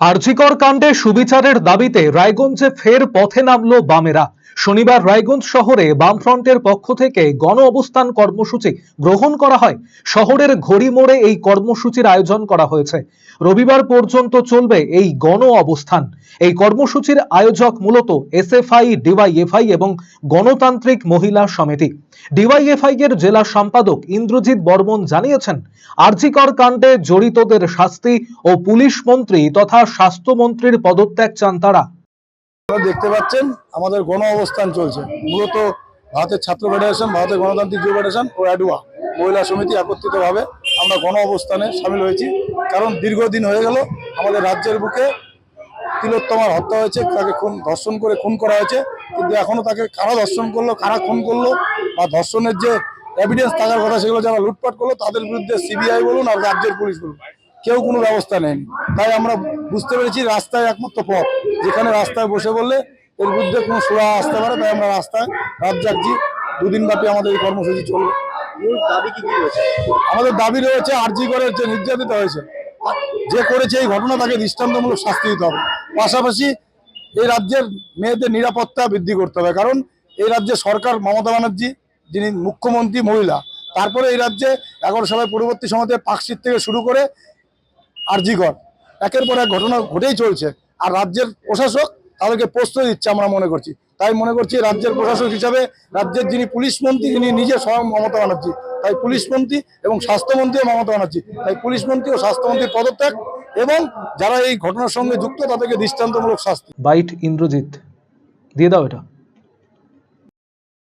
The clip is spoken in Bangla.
আরজিকর কাণ্ডে সুবিচারের দাবিতে রায়গঞ্জে ফের পথে নামল বামেরা। শনিবার রায়গঞ্জ শহরে বামফ্রন্টের পক্ষ থেকে গণ অবস্থান কর্মসূচি গ্রহণ করা হয়। শহরের ঘড়ি মোড়ে এই কর্মসূচির আয়োজন করা হয়েছে। রবিবার পর্যন্ত চলবে এই গণ অবস্থান এই কর্মসূচির আয়োজক মূলত এসএফআই, ডিওয়াইএফআই এবং গণতান্ত্রিক মহিলা সমিতি। ডিওয়াইএফআই এর জেলা সম্পাদক ইন্দ্রজিৎ বর্মন জানিয়েছেন, আরজিকর কাণ্ডে জড়িতদের শাস্তি ও পুলিশ মন্ত্রী তথা স্বাস্থ্যমন্ত্রীর পদত্যাগ চান তারা। দেখতে পাচ্ছেন, আমাদের গণ অবস্থান চলছে। মূলত ভারতের ছাত্র ফেডারেশন, ভারতের গণতান্ত্রিক যুব ফেডারেশন ও অ্যাডুয়া মহিলা সমিতি একত্রিতভাবে আমরা গণ অবস্থানে সামিল হয়েছি। কারণ দীর্ঘদিন হয়ে গেল, আমাদের রাজ্যের বুকে তিলোত্তমার হত্যা হয়েছে, তাকে খুন, ধর্ষণ করে খুন করা হয়েছে। কিন্তু এখনও তাকে কারা ধর্ষণ করল, কারা খুন করল, বা ধর্ষণের যে এভিডেন্স থাকার কথা সেগুলো যারা লুটপাট করল, তাদের বিরুদ্ধে সিবিআই বলুন আর রাজ্যের পুলিশ বলুন, কেউ কোনো ব্যবস্থা নেয়নি। তাই আমরা বুঝতে পেরেছি রাস্তায় একমাত্র পথ। যেখানে রাস্তায় বসে বললে এর বিরুদ্ধে কোনো সুরা আসতে পারে তাই আমরা রাস্তায় রাত জাগছি দুদিন ব্যাপী আমাদের এই কর্মসূচি চলবে। আমাদের দাবি রয়েছে আরজি করে যে নির্যাতিত হয়েছে যে করেছে এই ঘটনা তাকে দৃষ্টান্তমূলক শাস্তি দিতে হবে। পাশাপাশি এই রাজ্যের মেয়েদের নিরাপত্তা বৃদ্ধি করতে হবে কারণ এই রাজ্যে সরকার মমতা ব্যানার্জি যিনি মুখ্যমন্ত্রী মহিলা তারপরে এই রাজ্যে এগারো সালের পূর্ববর্তী সময়তে পাকশিট থেকে শুরু করে আরজিকর একের পর এক ঘটনা ঘটেই চলছে। আর রাজ্যের প্রশাসক তাদেরকে প্রশ্রয় দিচ্ছে আমরা মনে করছি। তাই মনে করছি রাজ্যের প্রশাসক হিসাবে রাজ্যের যিনি পুলিশ মন্ত্রী, তিনি নিজে স্বয়ং মমতা ব্যানার্জি। তাই পুলিশ মন্ত্রী এবং স্বাস্থ্যমন্ত্রীও মমতা ব্যানার্জি। তাই পুলিশ মন্ত্রী ও স্বাস্থ্যমন্ত্রীর পদত্যাগ এবং যারা এই ঘটনার সঙ্গে যুক্ত, তাদেরকে দৃষ্টান্তমূলক শাস্তি। বাইট ইন্দ্রজিৎ। দিয়ে দাও এটা।